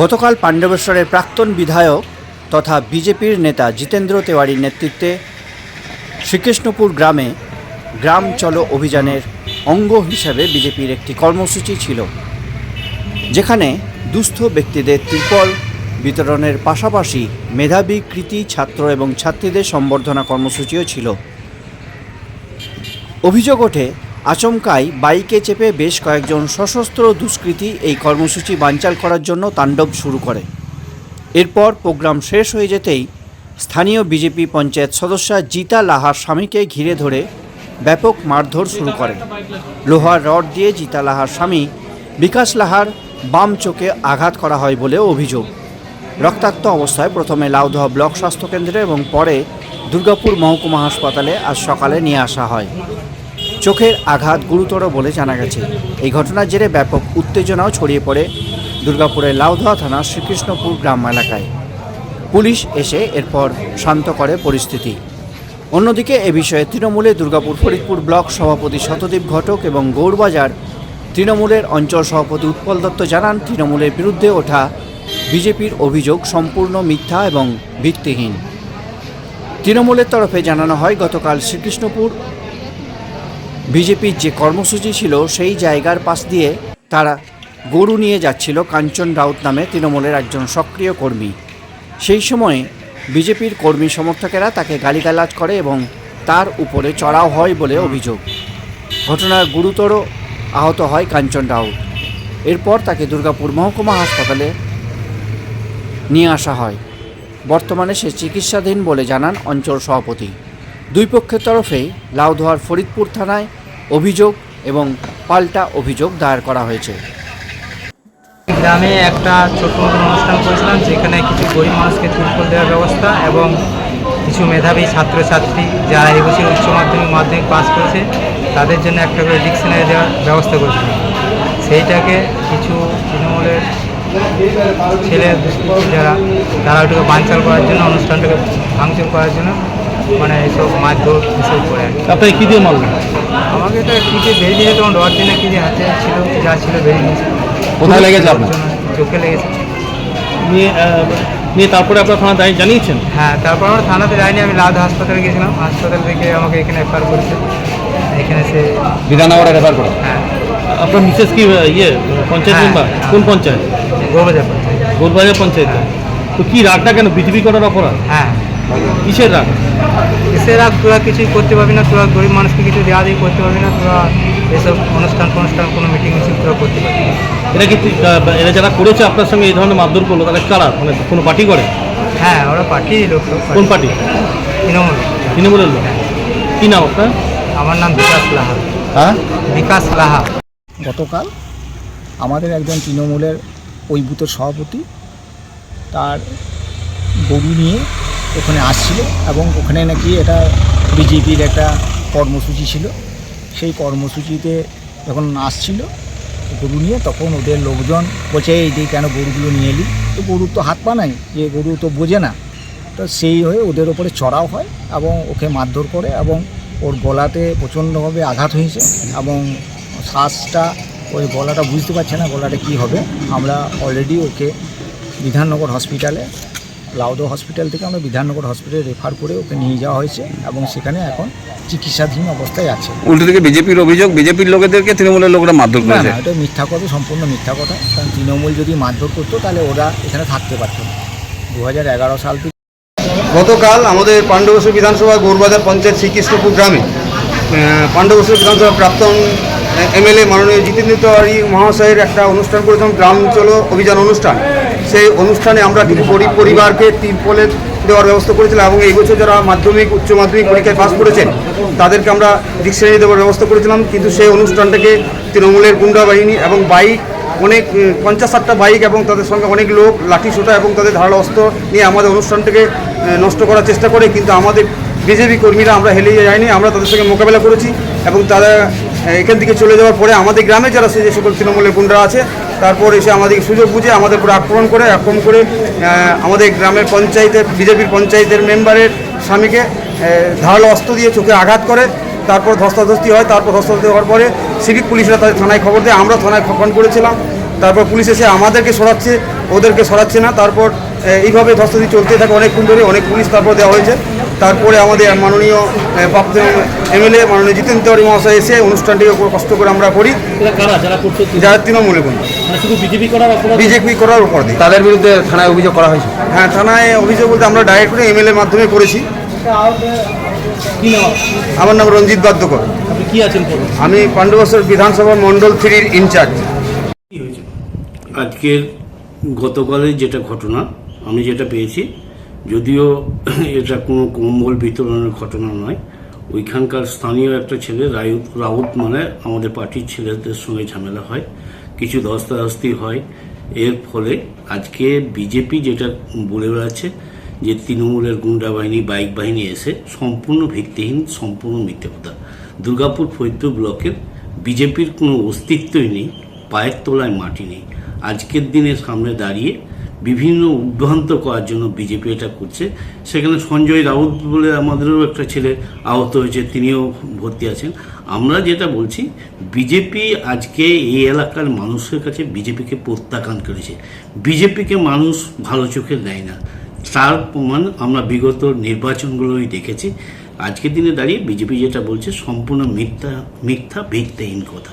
গতকাল পাণ্ডবেশ্বরের প্রাক্তন বিধায়ক তথা বিজেপির নেতা জিতেন্দ্র তেওয়ারির নেতৃত্বে শ্রীকৃষ্ণপুর গ্রামে গ্রাম চলো অভিযানের অঙ্গ হিসেবে বিজেপির একটি কর্মসূচি ছিল, যেখানে দুস্থ ব্যক্তিদের ত্রিপল বিতরণের পাশাপাশি মেধাবী কৃতি, ছাত্র এবং ছাত্রীদের সম্বর্ধনা কর্মসূচিও ছিল। অভিযোগ ওঠে আচমকাই বাইকে চেপে বেশ কয়েকজন সশস্ত্র দুষ্কৃতী এই কর্মসূচি বানচাল করার জন্য তাণ্ডব শুরু করে। এরপর প্রোগ্রাম শেষ হয়ে যেতেই স্থানীয় বিজেপি পঞ্চায়েত সদস্যা জিতা লাহার স্বামীকে ঘিরে ধরে ব্যাপক মারধর শুরু করে। লোহার রড দিয়ে জিতা লাহার স্বামী, বিকাশ লাহার বাম চোখে আঘাত করা হয় বলে অভিযোগ। রক্তাক্ত অবস্থায় প্রথমে লাউদহ ব্লক স্বাস্থ্যকেন্দ্রে এবং পরে দুর্গাপুর মহকুমা হাসপাতালে আজ সকালে নিয়ে আসা হয়। চোখের আঘাত গুরুতর বলে জানা গেছে। এই ঘটনার জেরে ব্যাপক উত্তেজনাও ছড়িয়ে পড়ে দুর্গাপুরের লাউদোয়া থানার শ্রীকৃষ্ণপুর গ্রাম এলাকায়। পুলিশ এসে এরপর শান্ত করে পরিস্থিতি। অন্যদিকে এ বিষয়ে তৃণমূলে দুর্গাপুর ফরিদপুর ব্লক সভাপতি শতদীপ ঘটক এবং গৌরবাজার তৃণমূলের অঞ্চল সভাপতি উৎপল দত্ত জানান, তৃণমূলের বিরুদ্ধে ওঠা বিজেপির অভিযোগ সম্পূর্ণ মিথ্যা এবং ভিত্তিহীন। তৃণমূলের তরফে জানানো হয়, গতকাল শ্রীকৃষ্ণপুর বিজেপির যে কর্মসূচি ছিল সেই জায়গার পাশ দিয়ে তারা গরু নিয়ে যাচ্ছিল কাঞ্চন রাউত নামে তৃণমূলের একজন সক্রিয় কর্মী। সেই সময়ে বিজেপির কর্মী সমর্থকেরা তাকে গালিগালাজ করে এবং তার উপরে চড়াও হয় বলে অভিযোগ। ঘটনার গুরুতর আহত হয় কাঞ্চন রাউত। এরপর তাকে দুর্গাপুর মহকুমা হাসপাতালে নিয়ে আসা হয়। বর্তমানে সে চিকিৎসাধীন বলে জানান অঞ্চল সভাপতি। দুই পক্ষের তরফেই লাউদোয়ার ফরিদপুর থানায় অভিযোগ এবং পাল্টা অভিযোগ দায়ের করা হয়েছে। গ্রামে একটা ছোট অনুষ্ঠান করেছিলাম, যেখানে কিছু গরিব মানুষকে তিরপল দেওয়ার ব্যবস্থা এবং কিছু মেধাবী ছাত্রছাত্রী যারা এবছর উচ্চ মাধ্যমিক মাধ্যমিক পাস করেছে, তাদের জন্য একটা করে ডিকশনারি দেওয়ার ব্যবস্থা করেছিলাম। সেইটাকে কিছু তৃণমূলের ছেলে যারা, তারা ওটাকে বাঞ্চাল করার জন্য, অনুষ্ঠানটাকে ভাঙচুর করার জন্য মানে এইসব মারধর এসব করে। আপনাকে কি। দিয়ে মারলেন আমাকে তো কী যে বেরিয়ে দিয়েছে তখন রড দিনে কী যে হাতে ছিল যা ছিল বেরিয়ে নিয়েছে। কোথায় লেগেছে আপনার? চোখে লেগেছে। নিয়ে নিয়ে তারপরে আপনার থানা দায়ী জানিয়েছেন? হ্যাঁ তারপর আমরা থানাতে যাইনি আমি লাউদ হাসপাতালে গেছিলাম হাসপাতাল থেকে আমাকে এখানে রেফার করেছে। এখানে সে বিধাননগরে রেফার করে? হ্যাঁ। আপনার মিসেস কি ইয়ে পঞ্চায়েত হ্যাঁ, মেম্বার হ্যাঁ। কোন পঞ্চায়েত? গোবাজার গোলবাজার পঞ্চায়েত। তো কি রাগটা কেন? বিজেপি করার অপরাধ? হ্যাঁ। কিসের রাগ? এসেরা তোরা কিছুই করতে পারবি না তোরা গরিব মানুষকে কিছু দেওয়া দিয়ে করতে পারবি না তোরা এসব অনুষ্ঠান ফনুষ্ঠান কোনো মিটিং মিছিল তোরা করতে পারবি না। এরা কি এরা যারা করেছে আপনার সঙ্গে এই ধরনের মারধর করল তারা কারা? মানে কোনো পার্টি করে? হ্যাঁ ওরা পার্টি লোক কোন পার্টি? তৃণমূল। তৃণমূলের লোক? কি নাম আপনার? আমার নাম বিকাশ লাহা। হ্যাঁ? বিকাশ লাহা। গতকাল আমাদের একজন তৃণমূলের ওই বুথের সভাপতি তার গরু নিয়ে ওখানে আসছিল এবং ওখানে নাকি এটা বিজেপির একটা কর্মসূচি ছিল। সেই কর্মসূচিতে যখন আসছিল গরু নিয়ে, তখন ওদের লোকজন বলছে, এই যে কেন গরুগুলো নিয়ে এলি? তো গরুর তো হাত পা নাই, যে গরু তো বোঝে না। তো সেই হয়ে ওদের ওপরে চড়াও হয় এবং ওকে মারধর করে এবং ওর গলাতে প্রচণ্ডভাবে আঘাত হয়েছে এবং শ্বাসটা, ওই গলাটা বুঝতে পারছে না গলাটা কি হবে। আমরা অলরেডি ওকে বিধাননগর হসপিটালে লাউদো হসপিটাল থেকে আমরা বিধাননগর হসপিটালে রেফার করে ওকে নিয়ে যাওয়া হয়েছে এবং সেখানে এখন চিকিৎসাধীন অবস্থায় আছে। উল্টো দিকে বিজেপির অভিযোগ বিজেপির লোকেদেরকে তৃণমূলের লোকরা মারধর না করেছে। না এটা মিথ্যা কথা সম্পূর্ণ মিথ্যা কথা। কারণ তৃণমূল যদি মারধর করতো তাহলে ওরা এখানে থাকতে পারতো না। দু হাজার এগারো সাল থেকে গতকাল আমাদের পাণ্ডবেশ্বর বিধানসভা গৌরবাজার পঞ্চায়েত শ্রীকৃষ্ণপুর গ্রামে পাণ্ডবেশ্বর বিধানসভা প্রাক্তন এমএলএ মাননীয় জিতেন্দ্র তিওয়ারি মহাশয়ের একটা অনুষ্ঠান করেছিলাম গ্রাম চলো অভিযান অনুষ্ঠান। সেই অনুষ্ঠানে আমরা কিছু গরিব পরিবারকে তিরপলের দেওয়ার ব্যবস্থা করেছিলাম এবং এই বছর যারা মাধ্যমিক, উচ্চ মাধ্যমিক পরীক্ষায় পাস করেছেন, তাদেরকে আমরা ডিকশনারি দেওয়ার ব্যবস্থা করেছিলাম। কিন্তু সেই অনুষ্ঠানটাকে তৃণমূলের গুন্ডা বাহিনী এবং বাইক, অনেক পঞ্চাশ ষাটটা বাইক এবং তাদের সঙ্গে অনেক লোক, লাঠি সোটা এবং তাদের ধারালো অস্ত্র নিয়ে আমাদের অনুষ্ঠানটাকে নষ্ট করার চেষ্টা করে, কিন্তু আমাদের বিজেপি কর্মীরা আমরা হেলে যাইনি, আমরা তাদের সঙ্গে মোকাবেলা করেছি এবং তারা এখান থেকে চলে যাওয়ার পরে আমাদের গ্রামে যারা সে যে সকল তৃণমূলের গুন্ডা আছে, তারপর এসে আমাদের সুযোগ বুঝে আমাদের উপরে আক্রমণ করে আক্রমণ করে আমাদের গ্রামের পঞ্চায়েতের, বিজেপির পঞ্চায়েতের মেম্বারের স্বামীকে ধারালো অস্ত্র দিয়ে চোখে আঘাত করে, তারপর ধস্তাধস্তি হয়, তারপর ধস্তাধস্তি হওয়ার পরে সিভিক পুলিশরা তাদের থানায় খবর দেয়, আমরা থানায় ফোন করেছিলাম, তারপর পুলিশ এসে আমাদেরকে সরাচ্ছে, ওদেরকে সরাচ্ছে না, তারপর এইভাবে ধস্তাধি চলতে থাকে, অনেকক্ষণ ধরে অনেক পুলিশ তারপর দেওয়া হয়েছে। তারপরে আমাদের মাননীয় প্রাপ্ত এমএলএ মাননীয় জিতেন তিওয়ারি মহাশয় এসে অনুষ্ঠানটিকে কষ্ট করে আমরা করি। যারা তৃণমূলে বন্ধু। মানে বিজেপি করার অপরাধ? বিজেপি করার উপর দিয়ে তাদের বিরুদ্ধে থানায় অভিযোগ করা হয়েছে? হ্যাঁ থানায় অভিযোগ বলতে আমরা ডাইরেক্ট করে এমএলএর মাধ্যমে করেছি। আমার নাম রঞ্জিত বাদ্যকর। আপনি কি আছেন পদে আমি পাণ্ডবসর বিধানসভা মণ্ডল থ্রির ইনচার্জ। আজকের গতকালে যেটা ঘটনা আমি যেটা পেয়েছি যদিও এটা কোনো কম্বল বিতরণের ঘটনা নয়, ওইখানকার স্থানীয় একটা ছেলে, রায়ুত, রাউত মানে আমাদের পার্টির ছেলেদের সঙ্গে ঝামেলা হয়, কিছু ধস্তাধস্তি হয়। এর ফলে আজকে বিজেপি যেটা বলে বেড়াচ্ছে যে তৃণমূলের গুন্ডা বাহিনী, বাইক বাহিনী এসে সম্পূর্ণ ভিত্তিহীন, সম্পূর্ণ মিথ্যে দুর্গাপুর ফৈদ্য ব্লকের বিজেপির কোনো অস্তিত্বই নেই, পায়ের তলায় মাটি নেই। আজকের দিনে সামনে দাঁড়িয়ে বিভিন্ন উদ্ভ্রান্ত করার জন্য বিজেপি এটা করছে। সেখানে সঞ্জয় রাউত বলে আমাদেরও একটা ছেলে আহত হয়েছে, তিনিও ভর্তি আছেন। আমরা যেটা বলছি, বিজেপি আজকে এই এলাকার মানুষের কাছে বিজেপিকে প্রত্যাখ্যান করেছে। বিজেপিকে মানুষ ভালো চোখে দেয় না। তার প্রমাণ আমরা বিগত নির্বাচনগুলোই দেখেছি। আজকের দিনে দাঁড়িয়ে বিজেপি যেটা বলছে, সম্পূর্ণ মিথ্যা মিথ্যা, ভিত্তিহীন কথা।